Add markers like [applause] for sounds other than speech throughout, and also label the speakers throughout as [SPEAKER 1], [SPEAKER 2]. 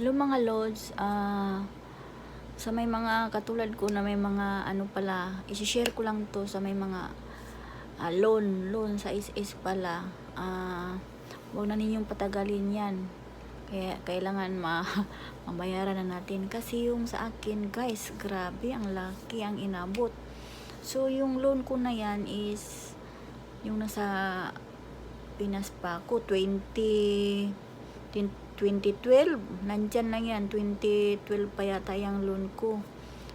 [SPEAKER 1] Hello mga Lods, ah sa may mga katulad ko na may mga ano pala, isi-share ko lang to sa may mga ah, loan, loan sa SS pala. Ah, huwag na ninyong patagalin yan. Kaya kailangan ma [laughs] mabayaran na natin kasi yung sa akin guys, grabe ang laki ang inabot. So yung loan ko na yan is yung nasa Pinas pa ako 20 2012 nandyan lang yan. 2012 pa yata yung loan ko.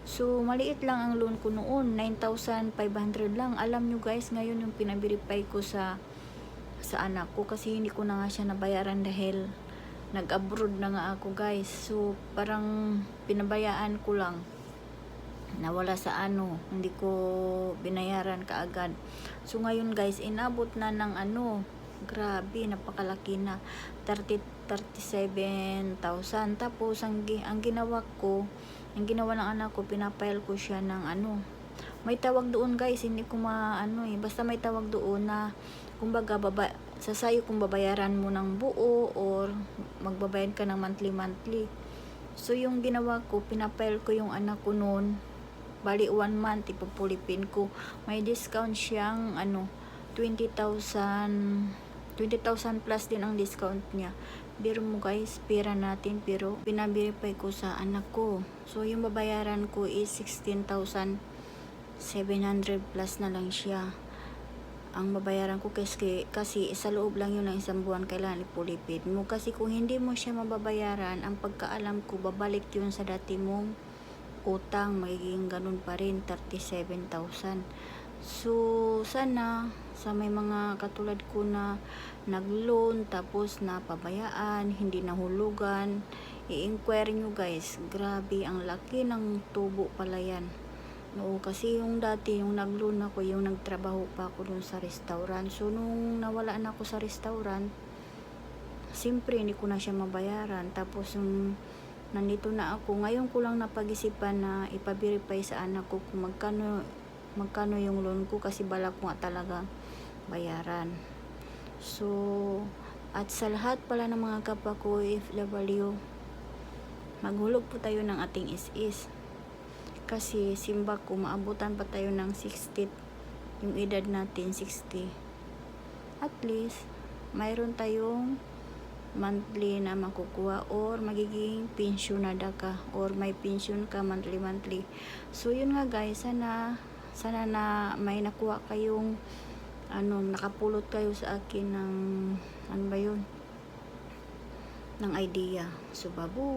[SPEAKER 1] So maliit lang ang loan ko noon. 9,500 lang. Alam nyo guys ngayon yung pinabiripay ko sa sa anak ko kasi hindi ko na nga siya nabayaran dahil nag-abroad na nga ako guys. So parang pinabayaan ko lang. Nawala sa ano hindi ko binayaran kaagad. So ngayon guys inabot na ng ano grabe napakalaki na. 30 37,000 tapos ang, ang ginawa ko ang ginawa ng anak ko pinapile ko siya ng ano may tawag doon guys hindi ko maano eh basta may tawag doon na kumbaga baba, sasayo kung babayaran mo ng buo or magbabayad ka ng monthly monthly. So yung ginawa ko pinapile ko yung anak ko noon. Bali one month ipupulipin ko. May discount siyang ano 20,000 20,000 plus din ang discount niya Biro mo guys, pera natin pero pinabiripay ko sa anak ko. So yung babayaran ko is 16,700 plus na lang siya. Ang babayaran ko kasi, kasi sa loob lang yun ng isang buwan kailangan ipulipid mo. Kasi kung hindi mo siya mababayaran, ang pagkaalam ko babalik yun sa dati mong utang. Magiging ganun pa rin, 37,000. So, sana sa may mga katulad ko na nag-loan tapos napabayaan, hindi nahulugan, i-inquire nyo guys. Grabe, ang laki ng tubo pala yan. Oo, kasi yung dati, yung nag-loan ako, yung nagtrabaho pa ako dun sa restaurant. So, nung nawala na ako sa restaurant, siyempre hindi ko na siya mabayaran. Tapos, yung nandito na ako, ngayon ko lang napag-isipan na ipaverify sa anak ko kung magkano magkano yung loan ko kasi balak ko nga talaga bayaran. So, at sa lahat pala ng mga kapwa ko FW, maghulog po tayo ng ating is-is. Kasi simba ko, maabutan pa tayo ng 60, yung edad natin 60. At least, mayroon tayong monthly na makukuha or magiging pensionada ka or may pension ka monthly monthly. So yun nga guys, sana sana na may nakuha kayong ano, nakapulot kayo sa akin ng ano ba yun? ng idea. So babu